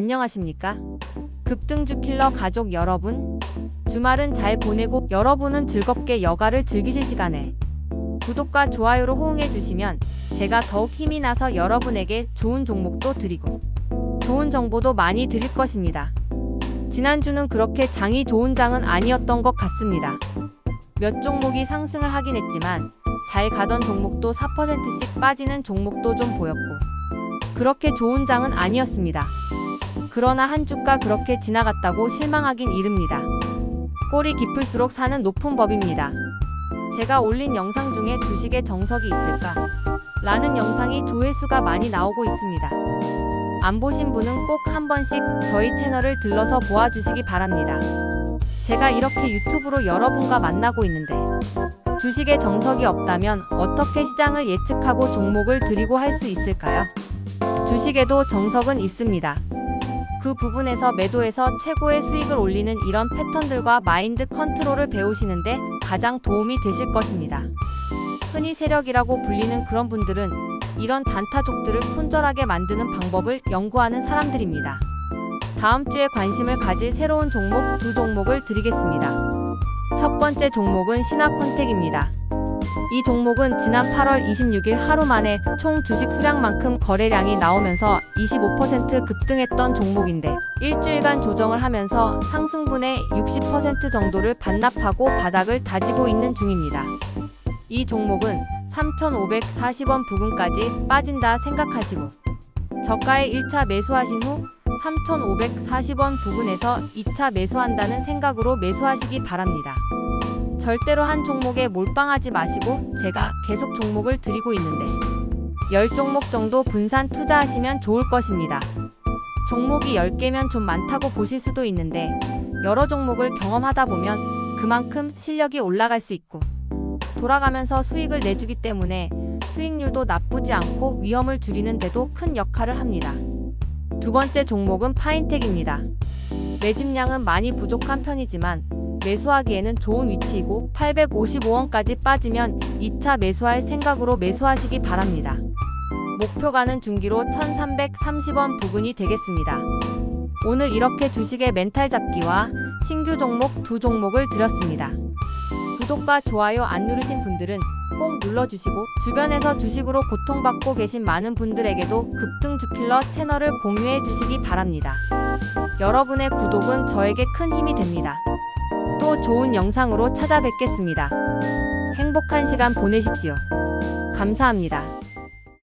안녕하십니까? 급등주 킬러 가족 여러분. 주말은 잘 보내고 여러분은 즐겁게 여가를 즐기실 시간에 구독과 좋아요로 호응해 주시면 제가 더욱 힘이 나서 여러분에게 좋은 종목도 드리고 좋은 정보도 많이 드릴 것입니다. 지난주는 그렇게 장이 좋은 장은 아니었던 것 같습니다. 몇 종목이 상승을 하긴 했지만 잘 가던 종목도 4%씩 빠지는 종목도 좀 보였고 그렇게 좋은 장은 아니었습니다. 그러나 한 주가 그렇게 지나갔다고 실망하긴 이릅니다. 꼴이 깊을수록 사는 높은 법입니다. 제가 올린 영상 중에 주식의 정석이 있을까? 라는 영상이 조회수가 많이 나오고 있습니다. 안 보신 분은 꼭 한 번씩 저희 채널을 들러서 보아주시기 바랍니다. 제가 이렇게 유튜브로 여러분과 만나고 있는데 주식의 정석이 없다면 어떻게 시장을 예측하고 종목을 드리고 할 수 있을까요? 주식에도 정석은 있습니다. 그 부분에서 매도해서 최고의 수익을 올리는 이런 패턴들과 마인드 컨트롤을 배우시는데 가장 도움이 되실 것입니다. 흔히 세력이라고 불리는 그런 분들은 이런 단타족들을 손절하게 만드는 방법을 연구하는 사람들입니다. 다음 주에 관심을 가질 새로운 종목 두 종목을 드리겠습니다. 첫 번째 종목은 신화콘텍입니다. 이 종목은 지난 8월 26일 하루 만에 총 주식 수량만큼 거래량이 나오면서 25% 급등했던 종목인데 일주일간 조정을 하면서 상승분의 60% 정도를 반납하고 바닥을 다지고 있는 중입니다. 이 종목은 3,540원 부근까지 빠진다 생각하시고 저가에 1차 매수하신 후 3,540원 부근에서 2차 매수한다는 생각으로 매수하시기 바랍니다. 절대로 한 종목에 몰빵하지 마시고 제가 계속 종목을 드리고 있는데 10종목 정도 분산 투자하시면 좋을 것입니다. 종목이 10개면 좀 많다고 보실 수도 있는데 여러 종목을 경험하다 보면 그만큼 실력이 올라갈 수 있고 돌아가면서 수익을 내주기 때문에 수익률도 나쁘지 않고 위험을 줄이는 데도 큰 역할을 합니다. 두 번째 종목은 파인텍입니다. 매집량은 많이 부족한 편이지만 매수하기에는 좋은 위치이고 855원까지 빠지면 2차 매수할 생각으로 매수하시기 바랍니다. 목표가는 중기로 1330원 부근이 되겠습니다. 오늘 이렇게 주식의 멘탈 잡기와 신규 종목 두 종목을 드렸습니다. 구독과 좋아요 안 누르신 분들은 꼭 눌러주시고 주변에서 주식으로 고통받고 계신 많은 분들에게도 급등 주킬러 채널을 공유해 주시기 바랍니다. 여러분의 구독은 저에게 큰 힘이 됩니다. 또 좋은 영상으로 찾아뵙겠습니다. 행복한 시간 보내십시오. 감사합니다.